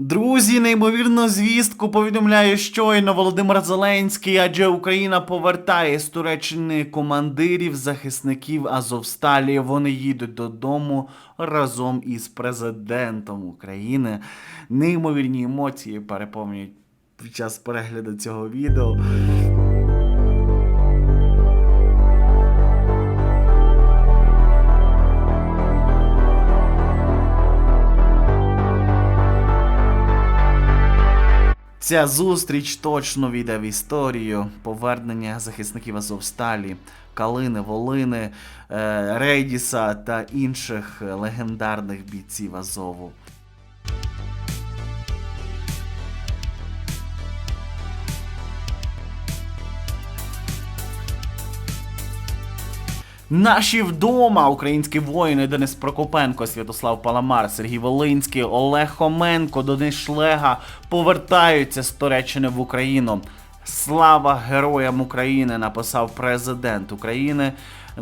Друзі, неймовірну звістку повідомляє щойно Володимир Зеленський, адже Україна повертає з Туреччини командирів, захисників Азовсталі. Вони їдуть додому разом із президентом України. Неймовірні емоції переповнюють під час перегляду цього відео. Ця зустріч точно війде в історію повернення захисників Азовсталі, Калини, Волини, е, Рейдіса та інших легендарних бійців Азову. Наші вдома українські воїни Денис Прокопенко, Святослав Паламар, Сергій Волинський, Олег Хоменко, Денис Шлега повертаються з Туреччини в Україну. Слава героям України! написав президент України.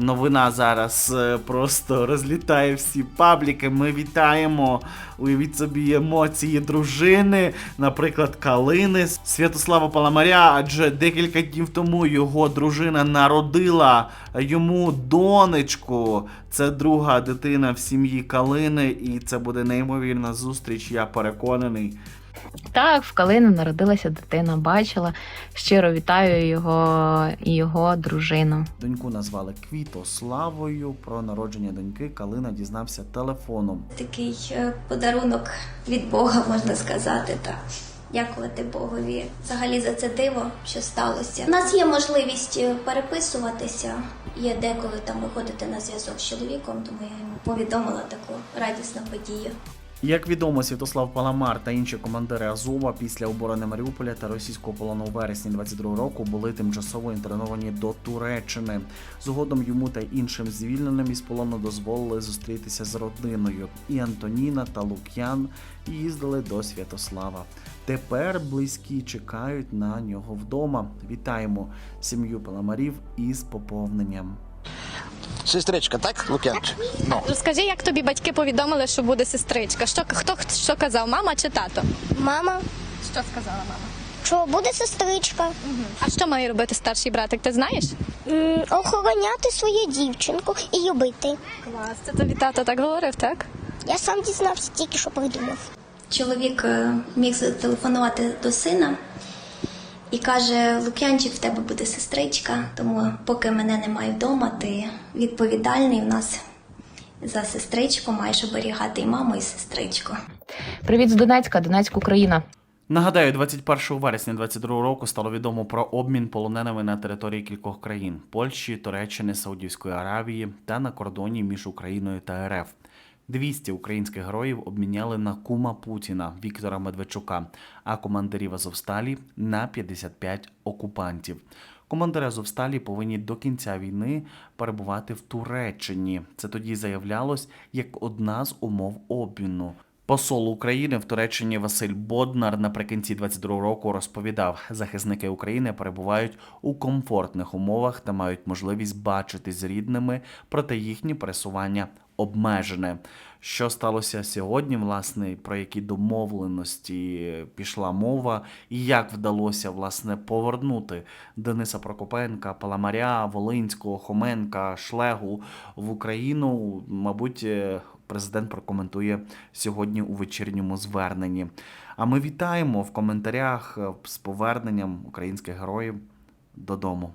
Новина зараз е, просто розлітає всі пабліки. Ми вітаємо. Уявіть собі емоції дружини, наприклад, Калини Святослава Паламаря. Адже декілька днів тому його дружина народила йому донечку. Це друга дитина в сім'ї Калини, і це буде неймовірна зустріч. Я переконаний. Так, в Калину народилася дитина, бачила. Щиро вітаю його і його дружину. Доньку назвали Квітославою. Про народження доньки Калина дізнався телефоном. Такий е, подарунок від Бога, можна сказати, так. Дякувати Богові взагалі за це диво, що сталося. У нас є можливість е, переписуватися. Є деколи там виходити на зв'язок з чоловіком, тому я йому повідомила таку радісну подію. Як відомо, Святослав Паламар та інші командири Азова після оборони Маріуполя та російського полону у вересні 22 року були тимчасово інтерновані до Туреччини. Згодом йому та іншим звільненим із полону дозволили зустрітися з родиною. І Антоніна та Лук'ян їздили до Святослава. Тепер близькі чекають на нього вдома. Вітаємо сім'ю Паламарів із поповненням. Сестричка, так, Лук'янчик? Ну. Розкажи, як тобі батьки повідомили, що буде сестричка? Що хто що казав, мама чи тато? Мама, Що сказала мама? що буде сестричка? А що має робити старший братик? Ти знаєш? М, охороняти свою дівчинку і любити. Клас, це тобі тато так говорив, так? Я сам дізнався, тільки що придумав. Чоловік е, міг зателефонувати до сина і каже: Лук'янчик, в тебе буде сестричка, тому поки мене немає вдома, ти відповідальний у нас за сестричку, маєш оберігати і маму, і сестричку. Привіт з Донецька, Донецьк, Україна. Нагадаю, 21 вересня 22 року стало відомо про обмін полоненими на території кількох країн Польщі, Туреччини, Саудівської Аравії та на кордоні між Україною та РФ. 200 українських героїв обміняли на кума Путіна Віктора Медведчука, а командирів Азовсталі на 55 окупантів. Командири Азовсталі повинні до кінця війни перебувати в Туреччині. Це тоді заявлялось як одна з умов обміну. Посол України в Туреччині Василь Боднар наприкінці 22 року розповідав, захисники України перебувають у комфортних умовах та мають можливість бачити з рідними, проте їхнє пересування обмежене. Що сталося сьогодні, власне, про які домовленості пішла мова, і як вдалося власне повернути Дениса Прокопенка, Паламаря, Волинського, Хоменка, Шлегу в Україну, мабуть, е, президент прокоментує сьогодні у вечірньому зверненні. А ми вітаємо в коментарях з поверненням українських героїв додому.